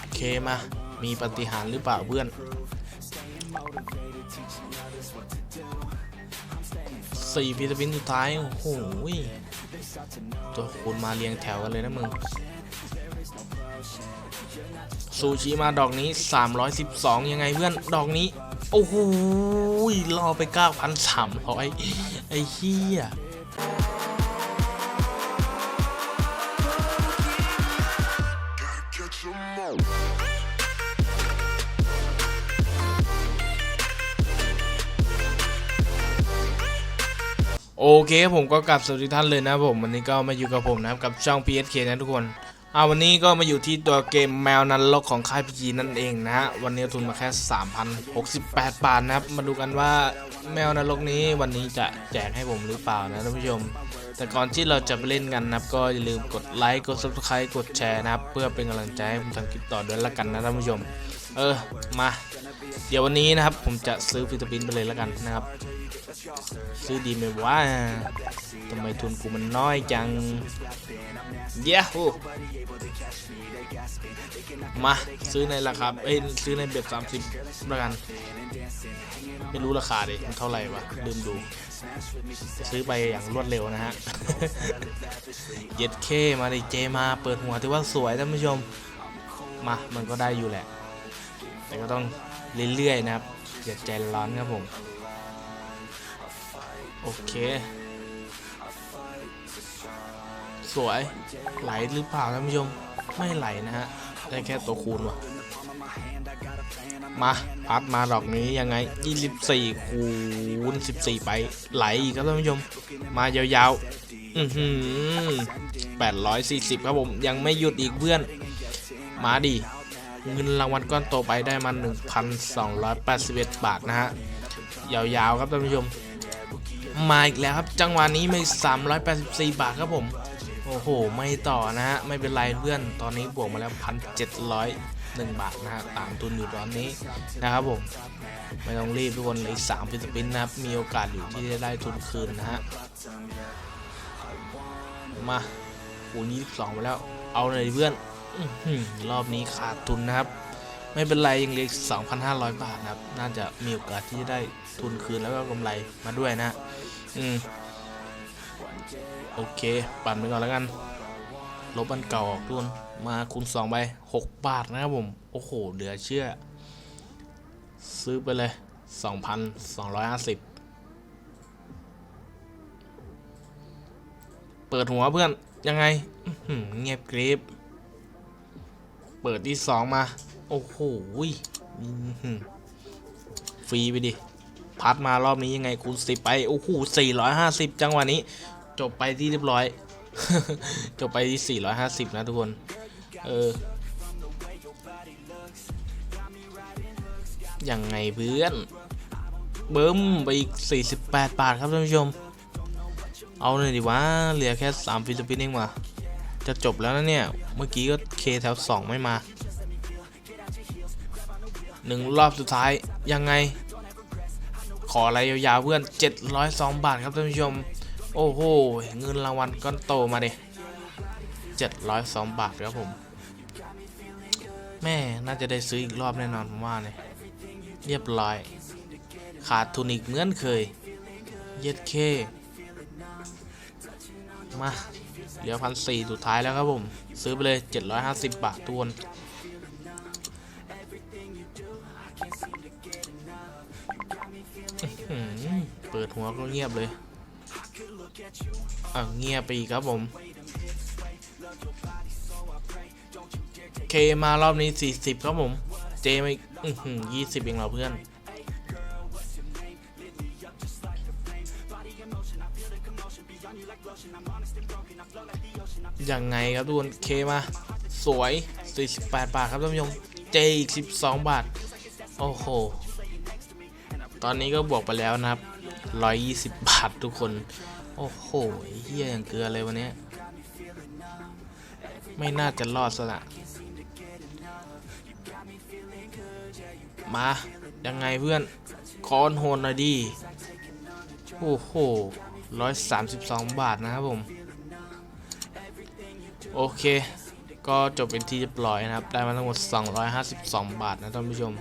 โอเคมา มีปฏิหารย์หรือเปล่าเพื่อนสี่พิซาบินสุดท้าย โอ้โหยตัวคุณมาเรียงแถวกันเลยนะมึง ซูชิมาดอกนี้ 312 ยังไงเพื่อน ดอกนี้ โอ้โหยรอไป 9,300 ไอ้เหี้ย โอเคผมก็กลับสวัสดีท่านเลยนะผมวันนี้ก็มาอยู่กับผมนะครับกับช่อง PSK นะทุกคนอ่าวันนี้ก็มาอยู่ที่ตัวเกมแมวนันลกของค่ายพีจีนั่นเองนะฮะวันนี้ทุนมาแค่ 3,068 บาทนะครับ มาดูกันว่าแมวนรกนี้วันนี้จะแจกให้ผมหรือเปล่านะท่านผู้ชม แต่ก่อนที่เราจะไปเล่นกันนะครับ ก็อย่าลืมกดไลค์กด subscribe กดแชร์นะครับ เพื่อเป็นกำลังใจให้ผมทำคลิปต่อด้วยละกันนะท่านผู้ชม เออมา เดี๋ยววันนี้นะครับผมจะซื้อฟิตบินไปเลยและกันนะครับ ซื้อดีไหมวะทำไมทุนกูมันน้อยจังเย้ฮูมาซื้อในราคาเอ้ยซื้อในเบ็ดสามสิบและกัน ไม่รู้ราคาดิมันเท่าไหร่วะลืมดู ซื้อไปอย่างรวดเร็วนะฮะเย็ดเคมาดิเจมาเปิดหัวที่ว่าสวยท่านผู้ชมมา มันก็ได้อยู่แหละ แต่ก็ต้อง เรื่อยๆนะครับอย่าใจร้อนครับผม โอเค สวยไหลหรือเปล่าท่านผู้ชม ไม่ไหลนะฮะ ได้แค่ตัวคูณวะมาพัดมาดอกนี้ยังไง 24 คูณ 14 ไป ไหลอีกครับท่านผู้ชม มายาวๆ อือหือ840 ครับผม ยังไม่หยุดอีกเพื่อน มาดิ เงินรางวัลก้อนโตไปได้มา 1,281 บาทนะฮะ ยาวๆครับท่านผู้ชม มาอีกแล้วครับ จังหวะนี้ไม่ 384 บาทครับผม โอ้โห ไม่ต่อนะฮะ ไม่เป็นไรเพื่อน ตอนนี้บวกมาแล้ว 1,701 บาทนะฮะ ตามทุนอยู่ตอนนี้นะครับผม ไม่ต้องรีบทุกคนเหลยสามฟิสปินนะครับ มีโอกาสอยู่ที่จะได้ทุนคืนนะฮะ มาคูณ22ไปแล้ว เอาเลยเพื่อน รอบนี้ขาดทุนนะครับ ไม่เป็นไรยังเหลือ2,500 บาทนะครับ น่าจะมีโอกาสที่จะได้ทุนคืนแล้วก็กำไรมาด้วยนะ อืม โอเค ปั่นไปก่อนแล้วกัน ลบอันเก่าออกทุนมาคูณ2ไป6บาทนะครับผม โอ้โห เหลือเชื่อ ซื้อไปเลย 2,250เปิดหัวเพื่อนยังไงเงียบกริบ เปิดที่สองมา โอ้โหฟรีไปดิ พัดมารอบนี้ยังไงคูณสิบไป โอ้โหสี่ร้อยห้าสิบจังหวะนี้ จบไปที่เรียบร้อย จบไปที่สี่ร้อยห้าสิบนะทุกคน เออ ยังไงเพื่อน เบิ้มไปอีก48บาทครับท่านผู้ชม เอาเลยดีวะ เหลือแค่3ฟิลิปปินส์เองว่ะจะจบแล้วนะเนี่ย เมื่อกี้ก็เคแถว2ไม่มาหนึ่งรอบสุดท้ายยังไง ขออะไรยาวๆเพื่อน 702 บาทครับท่านผู้ชม โอ้โห เงินรางวัลก้อนโตมาเด702 บาทครับผม แม่น่าจะได้ซื้ออีกรอบแน่นอนผมว่าเนี่ยเรียบร้อย ขาดทุนอีกเหมือนเคย เย็ดเค มา เหลือพันสี่สุดท้ายแล้วครับผม ซื้อไปเลย 750 บาททวนอื้อหือเปิดหัวก็เงียบเลยอะเงียบไปอีกครับผมเคมารอบนี้ 40 ครับผม เจมาอีกอื้อหือ20เองเหราเพื่อน ยังไงครับทุกคนเคมาสวย 48 บาทครับท่านผู้ชมเจอีก 12 บาท โอ้โห ตอนนี้ก็บวกไปแล้วนะครับ 120 บาททุกคน โอ้โหเฮียอย่างเกลือเลยวันนี้ ไม่น่าจะรอดสละมา ยังไงเพื่อนคอนโหนหน่อยดี โอ้โห 132 บาทนะครับผม โอเค ก็จบเป็นที่เรียบร้อยนะครับ ได้มาทั้งหมด 252 บาทนะท่านผู้ชม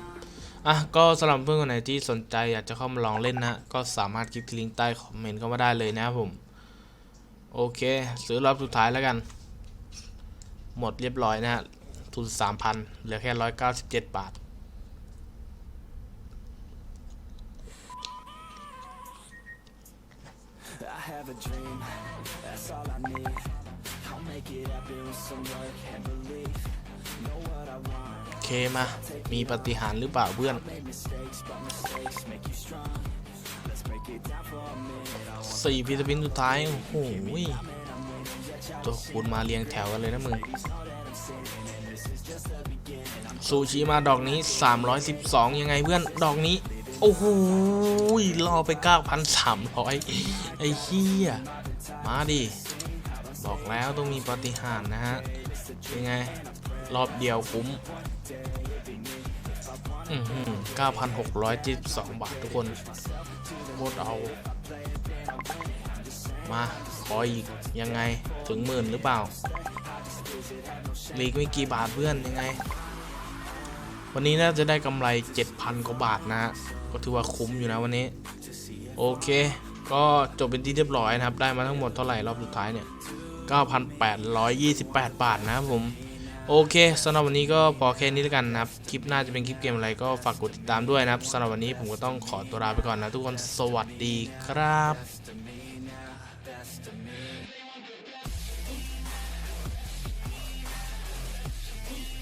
อะ ก็สำหรับเพื่อนคนไหนที่สนใจอยากจะเข้ามาลองเล่นนะก็สามารถคลิกลิงก์ใต้คอมเมนต์เข้ามาได้เลยนะครับผม โอเค ซื้อรอบสุดท้ายแล้วกัน หมดเรียบร้อยนะฮะ ทุน 3,000 เหลือแค่ 197 บาท have a dream, that's all I need. I'll make it happen with some work and belief. Know what I want, โอเคมา มีปาฏิหารย์หรือเปล่าเพื่อน make mistakes, but mistakes make you strong. Let's break it down for a minute. I สี่พิซปินสุดท้าย โอ้โหย ตัวคูณมาเรียงแถวกันเลยนะมึงซูชิมาดอกนี้ 312 ยังไงเพื่อนดอกนี้ โอ้โหยรอไป 9,300 ไอ้เหี้ย มาดิ บอกแล้วต้องมีปฏิหารนะฮะเป็นไง รอบเดียวคุ้ม อือหือ9,672 บาททุกคนโคตรเอา มา ขออีกยังไงถึงหมื่นหรือเปล่าลีกไม่กี่บาทเพื่อนยังไง วันนี้น่าจะได้กำไร 7,000 กว่าบาทนะฮะก็ถือว่าคุ้มอยู่นะวันนี้ โอเค ก็จบเป็นที่เรียบร้อยนะครับ ได้มาทั้งหมดเท่าไหร่รอบสุดท้ายเนี่ย 9,828 บาทนะครับผมโอเคสำหรับวันนี้ก็พอแค่นี้แล้วกันนะครับ คลิปหน้าจะเป็นคลิปเกมอะไรก็ฝากกดติดตามด้วยนะครับสำหรับวันนี้ผมก็ต้องขอตัวลาไปก่อนนะทุกคนสวัสดีครับ